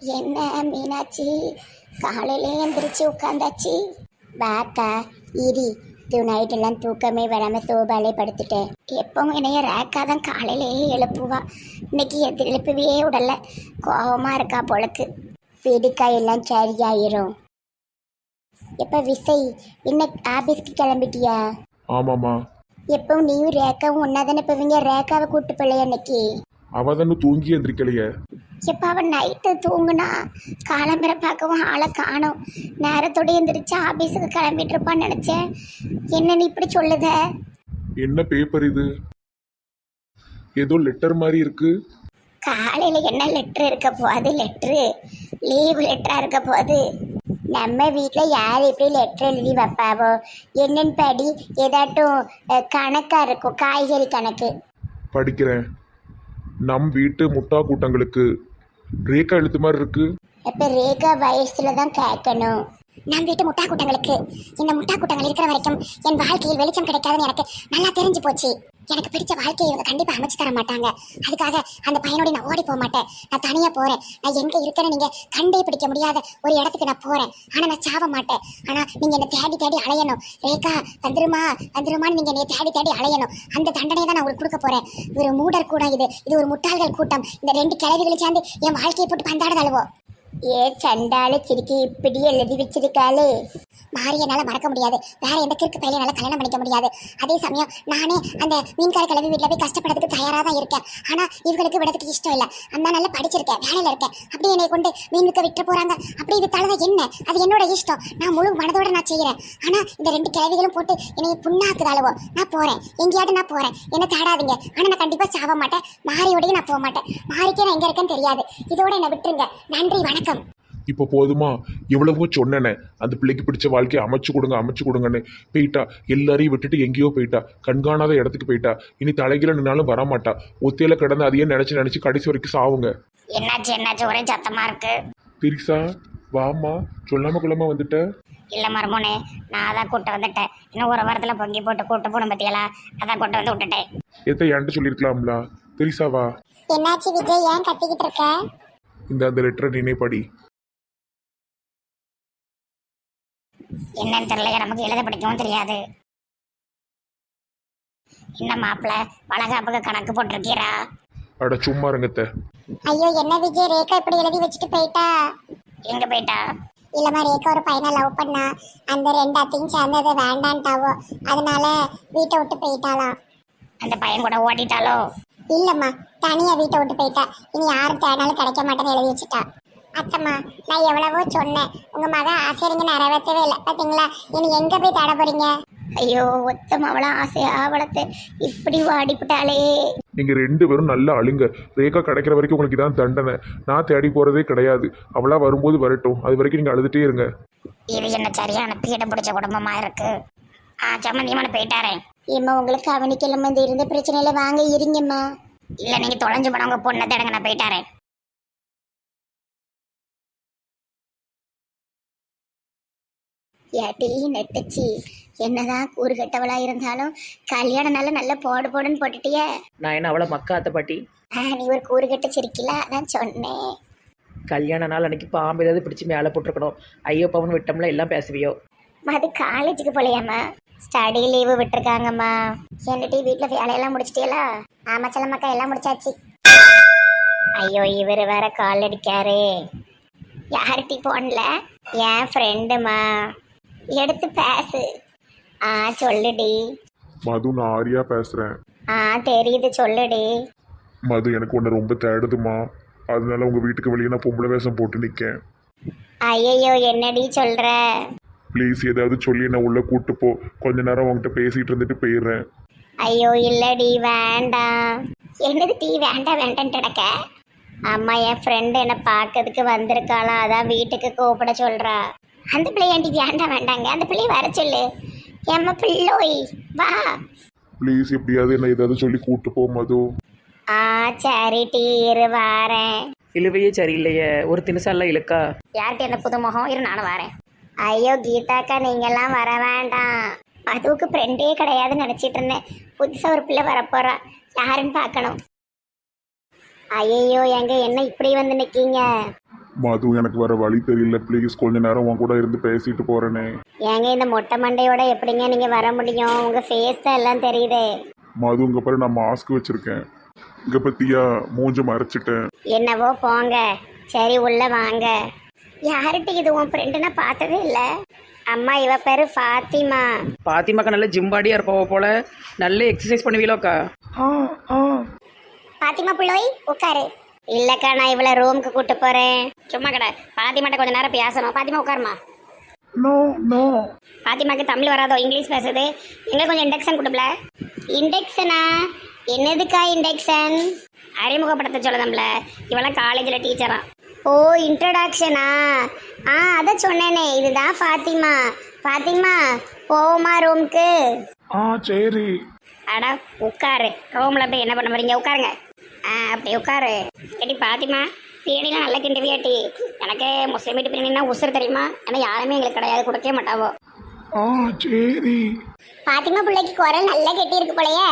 என்ன மீனாட்சி? காலையிலே எந்திரிச்சு உட்காந்தாச்சு பேக்கா இரி இது நைட்டெல்லாம் தூக்கமே வராமல் சோபாலே படுத்துட்டேன். எப்பவும் என்னைய ரேக்கா தான் காலையிலேயே எழுப்புவா. இன்னைக்கு எது எழுப்பவே விடல கோபமாக இருக்கா பொழக்கு பிடிக்காய் எல்லாம் சரியாயிரும். எப்போ விசை? என்ன ஆபீஸ்க்கு கிளம்பிட்டியா? ஆமாம்மா. எப்பவும் நீயும் ரேக்காவும் ஒன்னா தானே போவீங்க ரேக்காவை கூட்டு பிள்ளைய அன்னைக்கு அவ தானே தூங்கி எந்திரிக்கலையே. எப்போ அவன் நைட்டு தூங்குனா காலம்பரை பார்க்கவும் ஆளை காணோம். நேரத்தோட எந்திரிச்சு ஆபீஸுக்கு கிளம்பிட்டு இருப்பான்னு நினச்சேன். என்ன நீ இப்படி சொல்லுத? என்ன பேப்பர் இது? ஏதோ லெட்டர் மாதிரி இருக்கு. காலையில் என்ன லெட்ரு இருக்க போகுது? லெட்ரு லீவ் லெட்டராக இருக்க போகுது. நம்ம வீட்டில் யார் எப்படி லெட்ரு எழுதி வைப்பாவோ? என்னன்னு படி. ஏதாட்டும் அஹ், கணக்கா இருக்கும். காய்கறி கணக்கு. படிக்கிறேன். நம் வீட்டு முட்டா கூட்டங்களுக்கு ரேகா எழுத்து மாதிரி இருக்கு. இப்போ ரேகா வயசுல தான் கேட்கணும். நான் வீட்டு முட்டா கூட்டங்களுக்கு இந்த முட்டா கூட்டங்கள் இருக்கிற வரைக்கும் என் வாழ்க்கையில் வெளிச்சம் கிடைக்காதுன்னு எனக்கு நல்லா தெரிஞ்சு போச்சு. எனக்கு பிடிச்ச வாழ்க்கையை இவங்க கண்டிப்பா அமைச்சு தர மாட்டாங்க. அதுக்காக அந்த பையனோட நான் ஓடி போக மாட்டேன் நான் தனியா போறேன். நான் எங்க இருக்கேன்னு நீங்க கண்டே பிடிக்க முடியாத ஒரு இடத்துக்கு நான் போறேன். ஆனா நான் சாவ மாட்டேன். ஆனா நீங்க என்ன தேடி தேடி அலையணும். ரேகா வந்துருமா வந்துருமான்னு நீங்க என்னை தேடி தேடி அலையணும். அந்த தண்டனையை தான் நான் உங்களுக்கு கொடுக்க போறேன். ஒரு மூடர் கூடம் இது. இது ஒரு முட்டாள்கள் கூட்டம். இந்த ரெண்டு கிழவிகளும் சேர்ந்து என் வாழ்க்கையை போட்டு பந்தாடுதழுவோ ஏ சண்டால சிரிக்கி இப்படி எழுதி வச்சிருக்காளே. மாறி என்னால் மறக்க முடியாது. வேற எந்த கிறுக்கு பையன் என்னால் கல்யாணம் பண்ணிக்க முடியாது. அதே சமயம் நானே அந்த மீன்கார கிளம்பி வீட்டில் போய் கஷ்டப்படுறதுக்கு தயாரா தான் இருக்கேன். ஆனா இவங்களுக்கு விடறதுக்கு இஷ்டம் இல்ல. அந்த நல்லா படிச்சிருக்கேன் வேலையில இருக்கேன். அப்படியே என்னை கொண்டு மீன் விற்க விட்டு போறாங்க. அப்படி இது தலதை என்ன? அது என்னோட இஷ்டம். நான் முழு மனதோட நான் செய்யறேன் ஆனா இந்த ரெண்டு கிழவிகளும் போட்டு என்னை புண்ணாக்குதாளவோ? நான் போறேன். எங்கேயாவது நான் போறேன். என்ன தேடாதீங்க. ஆனா நான் கண்டிப்பா சாவ மாட்டேன். மாறியோடய நான் போக மாட்டேன். மாறிக்கே நான் எங்க இருக்கேன்னு தெரியாது. இதோட என்னை விட்டுருங்க. நன்றி வணக்கம். இப்போ போதுமா? எவ்வளவோ சொன்னேனே. அந்த பிள்ளைக்கு பிடிச்ச வாழ்க்கையை அமைச்சு கொடுங்க அமைச்சு கொடுங்கன்னு போயிட்டா. எல்லாரையும் விட்டுட்டு எங்கேயோ போயிட்டா. கண்காணாத இடத்துக்கு போயிட்டா. இனி தலைகீழ நின்னாலும் வரமாட்டா. ஒத்தையில கிடந்து அதையே நினைச்சு நினைச்சு கடைசி வரைக்கும் சாவுங்க. என்னாச்சு என்னாச்சு? ஒரே சத்தமா இருக்கு. திரிசா வாமா சொல்லாம கொள்ளாம வந்துட்ட? இல்ல மருமோனே நான் தான் கூட்ட வந்துட்டேன். இன்னும் ஒரு வாரத்துல பொங்கி போட்டு கூட்டு போன பத்தியலா? அதான் கூட்ட வந்து விட்டுட்டேன். எத்த என்கிட்ட சொல்லியிருக்கலாம்ல. திரிசா வா. என்னாச்சு விஜய்? ஏன் கத்திக்கிட்டு இருக்க? இந்த அந்த லெட்டரை நினை என்னன்னு தெரியல நமக்கு எழுத படிக்கவும் தெரியாது. என்ன மாப்பிள்ள வளகாப்புக்கு கணக்கு போட்டிருக்கீரா? அட சும்மா இருங்கத்த. ஐயோ என்ன விஜய் ரேகா இப்படி எழுதி வச்சுட்டு போயிட்டா? எங்க போயிட்டா? இல்லம்மா ரேகா ஒரு பையனை லவ் பண்ணா. அந்த ரெண்டு அத்தையும் சேர்ந்தது வேண்டான்ட்டாவோ. அதனால வீட்டை விட்டு போயிட்டாளாம் அந்த பையன் கூட ஓடிட்டாலோ இல்லம்மா தனியா வீட்டை விட்டு போயிட்டா. இனி யாரும் தேடினாலும் கிடைக்க மாட்டேன்னு எழுதி வச்சுட்டா. அத்தம்மா நான் எவ்வளவோ சொன்னேன். உங்க மக ஆசைங்க நிறைவேற்றவே இல்லை. பாத்தீங்களா? இனி எங்க போய் தேட போறீங்க? ஐயோ ஒத்தம் அவள ஆசையா வளர்த்து இப்படி வாடிவிட்டாளே நீங்க ரெண்டு பேரும் நல்லா அழுங்க ரேகா கிடைக்கிற வரைக்கும் உங்களுக்கு இதான் தண்டனை. நான் தேடி போறதே கிடையாது. அவளா வரும்போது வரட்டும். அது வரைக்கும் நீங்க அழுதுட்டே இருங்க. இது என்ன சரியான பீட பிடிச்ச குடும்பமா இருக்கு? ஆ சம்மந்தியமான போயிட்டாரே ஏம்மா உங்களுக்கு அவனுக்கு எல்லாம் இந்த இருந்த பிரச்சனையில வாங்க இருங்கம்மா. இல்ல நீங்க தொலைஞ்சு போன உங்க பொண்ணை தேடுங்க நான் போயிட்டாரேன் ஏட்டி நெட்டுச்சி. என்னதான் கூறு கெட்டவளா இருந்தாலும் கல்யாணம்னால நல்ல போடு போடுன்னு போட்டுட்டியே. நான் என்ன அவ்வளோ மக்காத்த பாட்டி? ஆ, நீ ஒரு கூறு கெட்ட சிரிக்கல? அதான் சொன்னேன். கல்யாண நாள் அன்னைக்கு பாம்பு ஏதாவது பிடிச்சி மேலே போட்டிருக்கணும். ஐயோ பவன் விட்டோம்ல எல்லாம் பேசுவியோ? அது காலேஜுக்கு போலையாம்மா. Study leave விட்டுருக்காங்கம்மா. என்னடி வீட்டில் வேலையெல்லாம் முடிச்சிட்டியலா? ஆமா செல்லம்மாக்கா எல்லாம் முடிச்சாச்சு. ஐயோ இவர் வேற கால் அடிக்காரு. யார்கிட்ட போன்ல? என் ஃப்ரெண்டுமா எடுத்து பேசு. ஆ சொல்லுடி. மது நான் ஆரியா பேசுறேன். ஆ தெரியுது சொல்லுடி. மது எனக்கு ஒன்று ரொம்ப தேடுதுமா அதனால உங்க வீட்டுக்கு வெளியே நான் பொம்பளை வேஷம் போட்டு நிற்கேன் ஐயையோ என்னடி சொல்ற? ப்ளீஸ் ஏதாவது சொல்லி நான் உள்ள கூட்டு போ. கொஞ்ச நேரம் உங்ககிட்ட பேசிட்டு இருந்துட்டு போயிடுறேன். ஐயோ இல்லடி வேண்டாம். என்னது டீ வேண்டாம் வேண்டாம்னு கிடக்க? அம்மா என் ஃப்ரெண்டு என்னை பார்க்கறதுக்கு வந்திருக்காளாம் அதான் வீட்டுக்கு கூப்பிட சொல்றா. அந்த பிள்ளையாண்டி வேண்டாம் வேண்டாங்க? அந்த பிள்ளைய வர சொல்லு. எம்ம பிள்ளோய் வா. ப்ளீஸ் எப்படியாவது என்ன ஏதாவது சொல்லி கூட்டு போ மது. ஆ சரி டீ இரு வாரேன். இழுவையே சரியில்லையே. ஒரு தினசாலாம் இழுக்கா? யார்கிட்ட என்ன புது முகம்? இரு நானும் வரேன். ஐயோ கீதாக்கா நீங்கெல்லாம் வர வேண்டாம். அதுவுக்கு ஃப்ரெண்டே கிடையாதுன்னு நினச்சிட்டு இருந்தேன். புதுசாக ஒரு பிள்ளை வரப்போறா. யாருன்னு பார்க்கணும். ஐயோ எங்க என்ன இப்படி வந்து நிற்கீங்க மது எனக்கு வர வழி தெரியல. ப்ளீஸ் கொஞ்ச நேரம் உன் கூட இருந்து பேசிட்டு போறேனே. ஏங்க இந்த மொட்டை மண்டையோட எப்படிங்க நீங்க வர முடியும்? உங்க ஃபேஸ் தான் எல்லாம் தெரியுதே. மது இங்க பாரு நான் மாஸ்க் வச்சிருக்கேன். இங்க பத்தியா மூஞ்ச மறைச்சிட்டேன். என்னவோ போங்க. சரி உள்ள வாங்க. யார்கிட்ட இது? உன் ஃப்ரெண்டு நான் பார்த்ததே இல்லை. அம்மா இவ பேரு ஃபாத்திமா. பாத்திமாக்கா நல்ல ஜிம்பாடியாக இருப்பவ போல? நல்ல எக்ஸசைஸ் பண்ணுவீங்களோக்கா பாத்திமா பிள்ளை உட்காரு. இல்லக்கா நான் இவளை ரூமுக்கு கூட்டு போறேன். சும்மா கடை. பாத்திமாட்ட கொஞ்ச நேரம் பேசணும். பாத்திமா உட்காருமா? நோ நோ பாத்திமாக்கு தமிழ் வராதோ இங்கிலீஷ் பேசுது. எங்க கொஞ்சம் இண்டக்ஷன் கொடுப்பல. இண்டக்ஷனா என்னதுக்கா இண்டக்ஷன் அறிமுகப்படுத்த சொல்லுதம்ல இவெல்லாம் காலேஜில் டீச்சரா ஓ இன்ட்ரடக்ஷனா ஆ அதை சொன்னேனே. இதுதான் ஃபாத்திமா ஃபாத்திமா போவோமா ரூம்க்கு ஆ சரி. அட உட்காரு. ரூமில் போய் என்ன பண்ண போறீங்க? உட்காருங்க. ஆ அப்படி உட்காரு. ஏடி பாத்திமா பிரியாணிலாம் நல்லா கிண்டுவியாட்டி எனக்கு முஸ்லீம் வீட்டு பிரியாணினா உசுறு தெரியுமா? ஏன்னா யாருமே எங்களுக்கு கிடையாது கொடுக்கவே மாட்டாவோ. ஆ சரி. பாத்திமா பிள்ளைக்கு குரல் நல்லா கெட்டியிருக்கு போலயே.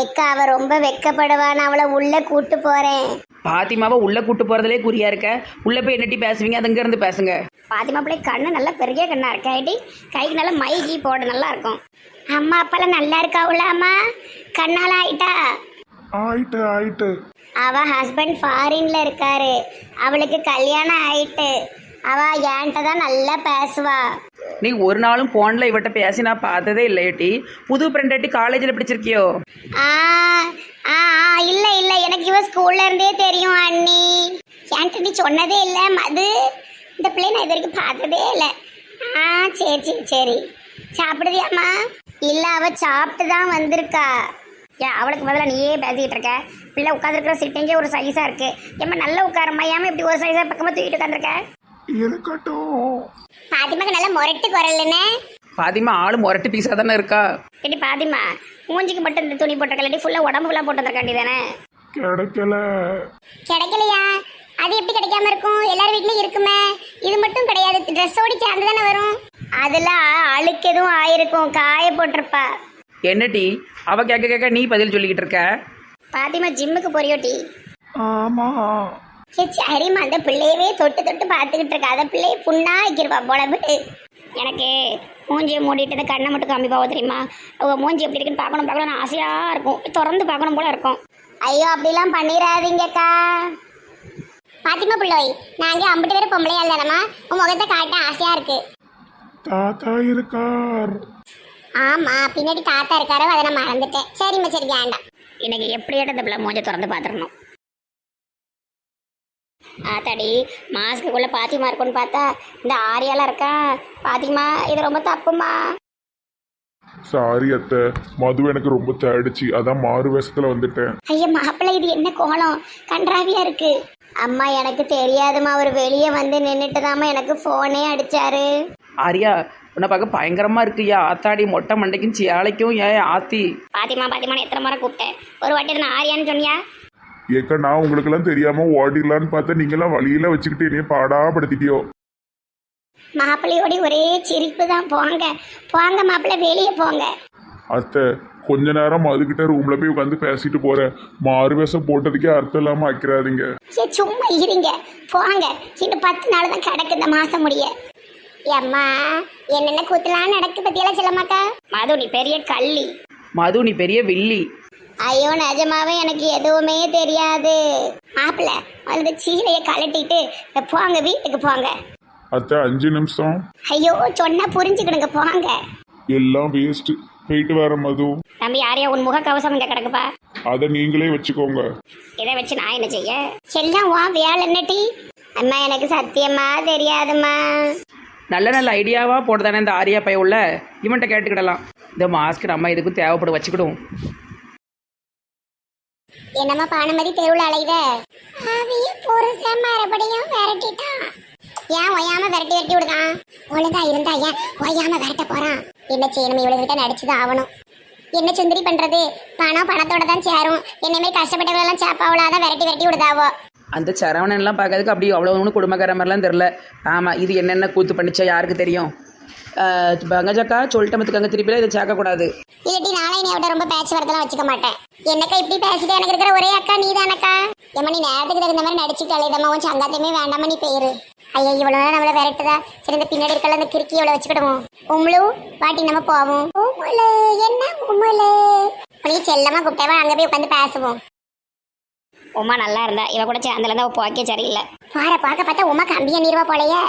ஏக்கா அவ ரொம்ப வெக்கப்படுவா நான் அவளை உள்ள கூட்டு போறேன். பாத்திமாவை உள்ளே கூட்டு போகிறதுலே குறியா இருக்க. உள்ளே போய் என்னட்டி பேசுவீங்க? அது இருந்து பேசுங்க. பாத்திமா பிள்ளை கண்ணு நல்லா பெரிய கண்ணா இருக்கா ஏடி? கைக்கு நல்லா மை கீ போட நல்லா இருக்கும். அம்மா அப்பாலாம் நல்லா இருக்காவுல அம்மா? கண்ணால ஆயிட்டா? ஆயிட்டு ஆயிட்டு. அவ ஹஸ்பண்ட் ஃபாரின்ல இருக்காரு. அவளுக்கு கல்யாணம் ஆயிட்டு. அவ என்கிட்ட தான் நல்லா பேசுவா. நீ ஒரு நாளும் ஃபோனில் இவட்ட பேசி நான் பார்த்ததே இல்லையட்டி புது ஃப்ரெண்டாட்டி காலேஜில் பிடிச்சிருக்கியோ? ஆ ஆ ஆ, இல்ல இல்ல. எனக்கு இவ ஸ்கூல்ல இருந்தே தெரியும் அண்ணி. என்கிட்ட நீ சொன்னதே இல்ல மது. இந்த பிள்ளை நான் இது வரைக்கும் பார்த்ததே இல்ல. ஆ சரி சரி சரி. சாப்பிடுதியாம்மா? இல்ல அவ சாப்பிட்டு தான் வந்திருக்கா. ஏன் அவளுக்கு பதிலா நீயே பேசிக்கிட்டு இருக்க? பிள்ளை உட்காந்துருக்கிற சிட்டிங்கே ஒரு சைஸா இருக்கு. ஏம்மா நல்லா உட்காரம்மா. ஏமா இப்படி ஒரு சைஸா பக்கமா தூக்கிட்டு உட்காந்துருக்க இருக்கட்டும். பாத்திமாக்கு நல்ல முரட்டு குரல்னு பாத்திமா ஆளு முரட்டு பீஸாக தானே இருக்கா? ஏடி பாத்திமா மூஞ்சிக்கு மட்டும் இந்த துணி போட்டிருக்கலடி. ஃபுல்லா உடம்பு ஃபுல்லா போட்டு வந்திருக்காண்டி தானே. கிடைக்கல. கிடைக்கலையா? அது எப்படி கிடைக்காம இருக்கும்? எல்லார் வீட்லயும் இருக்குமே. இது மட்டும் கிடையாது. ட்ரெஸ்ஸோடி சேர்ந்து தானே வரும். அதுல அழுக்கு எதுவும் ஆயிருக்கும். காய போட்டிருப்பா. என்னட்டி அவ கேட்க கேட்க நீ பதில் சொல்லிக்கிட்டு இருக்க. பாத்திமா ஜிம்முக்கு போறியோ டி? ஆமா. சே சரிம்மா அந்த பிள்ளையவே தொட்டு தொட்டு பார்த்துக்கிட்டு இருக்கா. அந்த பிள்ளைய புண்ணா வைக்கிறவா போல விட்டு எனக்கு மூஞ்சியை மூடிட்டு கண்ணை மட்டும் காமி போவ தெரியுமா? அவ மூஞ்சி எப்படி இருக்குன்னு பார்க்கணும் பார்க்கணும்னு ஆசையா இருக்கும். திறந்து பார்க்கணும் போல இருக்கும். ஐயோ அப்படிலாம் பண்ணிடாதீங்கக்கா. பாத்திமா பிள்ளை நாங்க அம்பிட்டு பேர் பொம்பளையா இல்லைனம்மா. உன் முகத்தை காட்ட ஆசையா இருக்கு. தாத்தா இருக்கார். ஆமா பின்னாடி தாத்தா இருக்காரோ அதை நான் மறந்துட்டேன். சரிம்மா சரி வேண்டாம். இன்னைக்கு எப்படியாட்ட இந்த பிள்ளை மூஞ்ச திறந்து பார்த்துடணும்? ஆத்தாடி மாஸ்க்குள்ள பாத்திமா இருக்கும்னு பார்த்தா இந்த ஆரியாலாம் இருக்கா? பாத்திமா இது ரொம்ப தப்புமா? சாரி அத்தை மது எனக்கு ரொம்ப தேடிச்சு. அதான் மாறு வேஷத்துல வந்துட்டேன். ஐயா மாப்பிள்ளை இது என்ன கோலம்? கன்றாவியா இருக்கு. அம்மா எனக்கு தெரியாதும்மா அவர் வெளியே வந்து நின்றுட்டு எனக்கு ஃபோனே அடிச்சாரு. ஆரியா உன்னை பார்க்க பயங்கரமா இருக்குயா ஆத்தாடி மொட்டை மண்டைக்கும் சேலைக்கும் ஏன் ஆத்தி? பாத்திமா பாத்திமா எத்தனை முறை கூப்பிட்டேன். ஒரு வாட்டி நான் ஆரியான்னு சொன்னியா? ஏக்கா நான் உங்களுக்கெல்லாம் தெரியாம ஓடிடலான்னு பார்த்தா நீங்களாம் வழியில வச்சுக்கிட்டு என்னைய பாடாப்படுத்திட்டியோ? மாப்பிள்ளையோட ஒரே சிரிப்பு தான் போங்க. போங்க மாப்பிள்ளை வெளியே போங்க. அத்தை கொஞ்ச நேரம் மதுக்கிட்ட ரூம்ல போய் உட்காந்து பேசிட்டு போறேன். மாறு வேஷம் போட்டதுக்கே அர்த்தம் இல்லாம ஆக்கிறாதீங்க சும்மா இருங்க. போங்க. இன்னும் பத்து நாள் தான் கிடக்கு இந்த மாசம் முடிய. அம்மா என்னென்ன கூத்துலாம் நடக்கு பத்தியெல்லாம் சொல்லமாக்கா மது நீ பெரிய கள்ளி. மது நீ பெரிய வில்லி. ஐயோ நிஜமாவே எனக்கு எதுவுமே தெரியாது. மாப்பிள்ள அந்த சீலையை கழட்டிட்டு போங்க வீட்டுக்கு போங்க. அத்தை அஞ்சு நிமிஷம். ஐயோ சொன்னா புரிஞ்சுக்கிடுங்க போங்க. எல்லாம் வேஸ்ட் போயிட்டு வர மது. தம்பி யாரையா உன் முக கவசம் இங்க கிடக்குப்பா? அதை நீங்களே வச்சுக்கோங்க. இதை வச்சு நான் என்ன செய்ய? எல்லாம் வா வேலை என்னட்டி அம்மா எனக்கு சத்தியமா தெரியாதும்மா. நல்ல நல்ல ஐடியாவாக போடுதானே இந்த ஆரியா பைய உள்ள? இவன்கிட்ட கேட்டுக்கிடலாம். இந்த மாஸ்க் நம்ம இதுக்கும் தேவைப்படும் வச்சுக்கிடும் என்னமா பானுமதி தெருவில் அலைத அவிய புருஷன் மறுபடியும் விரட்டிட்டான். ஏன் ஒய்யாம விரட்டி விரட்டி விடுதான்? ஒழுங்கா இருந்தா ஏன் ஒய்யாம விரட்ட போறான்? என்ன செய்யணும்? இவளுகிட்ட நடிச்சுதான் ஆகணும். என்ன சுந்தரி பண்றது? பணம் பணத்தோட தான் சேரும். என்னமே கஷ்டப்பட்டவங்க எல்லாம் சாப்பாவளாதான் விரட்டி விரட்டி விடுதாவோ? அந்த சரவணன்லாம் பார்க்கறதுக்கு அப்படியே அவ்வளோ ஒன்றும் குடும்பக்கார மாதிரிலாம் தெரில ஆமாம் இது என்னென்ன கூத்து பண்ணிச்சா யாருக்கு தெரியும்? பங்கஜக்கா சொல்லிட்டு மத்துக்கங்க திருப்பிலாம் இதை சேர்க்கக்கூடாது இல்லாட்டி நானே நீ அவட்ட ரொம்ப பேச்சு வரதெல்லாம் வச்சுக்க மாட்டேன். என்னக்கா இப்படி பேசிட்டு எனக்கு இருக்கிற ஒரே அக்கா நீ தானக்கா ஏமா நீ நேரத்துக்கு தகுந்த மாதிரி நடிச்சுட்டு அலையதம்மா உன் சங்காத்தையுமே வேண்டாமா நீ போயிரு. ஐயா இவ்வளோ நேரம் நம்மளை விரட்டுதா? சரி இந்த பின்னாடி இருக்கல அந்த கிறுக்கி இவ்வளோ வச்சுக்கிடுவோம். உம்ளு பாட்டி நம்ம போவோம். உம்முலு என்ன உம்முலு உனக்கு செல்லமாக கூப்பிட்டவா அங்கே போய் உட்காந்து பேசுவோம். உமா நல்லா இருந்தா இவ கூட சேர்ந்துல உப்பு போக்கே சரியில்லை. பாற பார்க்க பார்த்தா உமா கம்பிய நீர்வா போலையே.